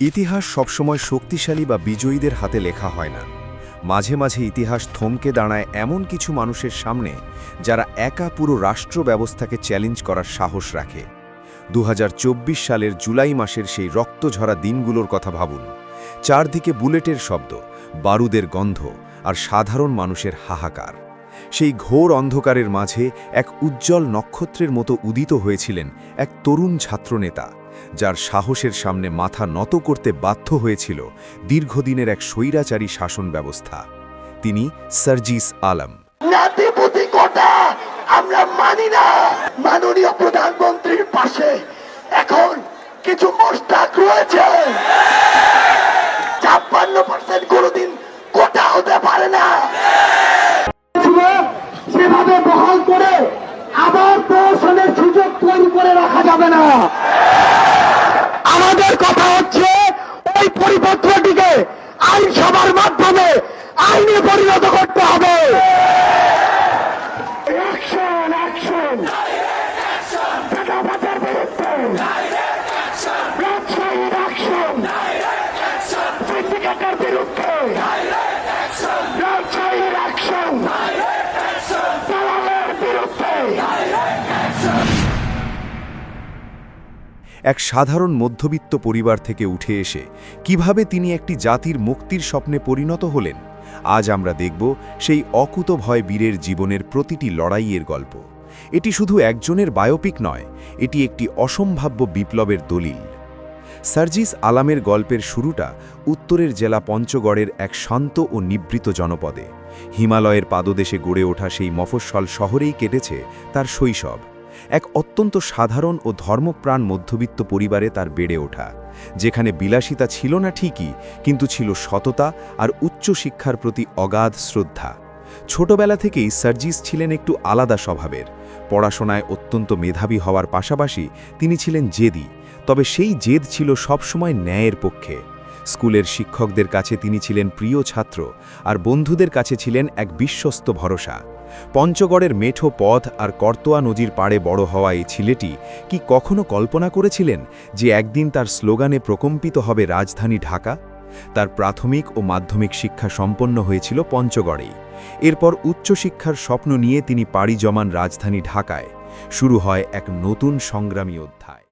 ইতিহাস সবসময় শক্তিশালী বা বিজয়ীদের হাতে লেখা হয় না। মাঝে মাঝে ইতিহাস থমকে দাঁড়ায় এমন কিছু মানুষের সামনে যারা একা পুরো রাষ্ট্র ব্যবস্থাকে চ্যালেঞ্জ করার সাহস রাখে। দু হাজার চব্বিশ সালের জুলাই মাসের সেই রক্তঝরা দিনগুলোর কথা ভাবুন। চারদিকে বুলেটের শব্দ, বারুদের গন্ধ আর সাধারণ মানুষের হাহাকার। সেই ঘোর অন্ধকারের মাঝে এক উজ্জ্বল নক্ষত্রের মতো উদিত হয়েছিলেন এক তরুণ ছাত্রনেতা, যার সাহসের সামনে মাথা নত করতে বাধ্য হয়েছিল দীর্ঘদিনের এক স্বৈরাচারী শাসন ব্যবস্থা। তিনি সার্জিস আলম। আমরা মানি না। মাননীয় প্রধানমন্ত্রীর পাশে এখন কিছু মোস্তাক রয়েছে। ছাপ্পান্ন পার্সেন্ট কোনোদিন কোটা হতে পারে না ছিল সেভাবে বহাল করে আবার প্রশাসনের সুযোগ তৈরি করে রাখা যাবে না। আমাদের কথা হচ্ছে, ওই পরিপত্রটিকে আইনসভার মাধ্যমে আইনে পরিণত করতে হবে। বিরুদ্ধে! ব্যবসায়ীর অ্যাকশন সিন্ডিকেটের বিরুদ্ধে ব্যবসায়ীর অ্যাকশন দালালের বিরুদ্ধে এক সাধারণ মধ্যবিত্ত পরিবার থেকে উঠে এসে কীভাবে তিনি একটি জাতির মুক্তির স্বপ্নে পরিণত হলেন, আজ আমরা দেখব সেই অকুত ভয় বীরের জীবনের প্রতিটি লড়াইয়ের গল্প। এটি শুধু একজনের বায়োপিক নয়, এটি একটি অসম্ভাব্য বিপ্লবের দলিল। সার্জিস আলামের গল্পের শুরুটা উত্তরের জেলা পঞ্চগড়ের এক শান্ত ও নিবৃত জনপদে। হিমালয়ের পাদদেশে গড়ে ওঠা সেই মফস্বল শহরেই কেটেছে তার শৈশব। এক অত্যন্ত সাধারণ ও ধর্মপ্রাণ মধ্যবিত্ত পরিবারে তার বেড়ে ওঠা, যেখানে বিলাসিতা ছিল না ঠিকই, কিন্তু ছিল সততা আর উচ্চ শিক্ষার প্রতি অগাধ শ্রদ্ধা। ছোটবেলা থেকেই সার্জিস ছিলেন একটু আলাদা স্বভাবের। পড়াশোনায় অত্যন্ত মেধাবী হওয়ার পাশাপাশি তিনি ছিলেন জেদি, তবে সেই জেদ ছিল সবসময় ন্যায়ের পক্ষে। স্কুলের শিক্ষকদের কাছে তিনি ছিলেন প্রিয় ছাত্র আর বন্ধুদের কাছে ছিলেন এক বিশ্বস্ত ভরসা। পঞ্চগড়ের মেঠো পথ আর কর্তোয়া নদীর পাড়ে বড় হওয়া এই ছেলেটি কি কখনো কল্পনা করেছিলেন যে একদিন তার স্লোগানে প্রকম্পিত হবে রাজধানী ঢাকা? তার প্রাথমিক ও মাধ্যমিক শিক্ষা সম্পন্ন হয়েছিল পঞ্চগড়েই। এরপর উচ্চশিক্ষার স্বপ্ন নিয়ে তিনি পাড়ি জমান রাজধানী ঢাকায়। শুরু হয় এক নতুন সংগ্রামী অধ্যায়।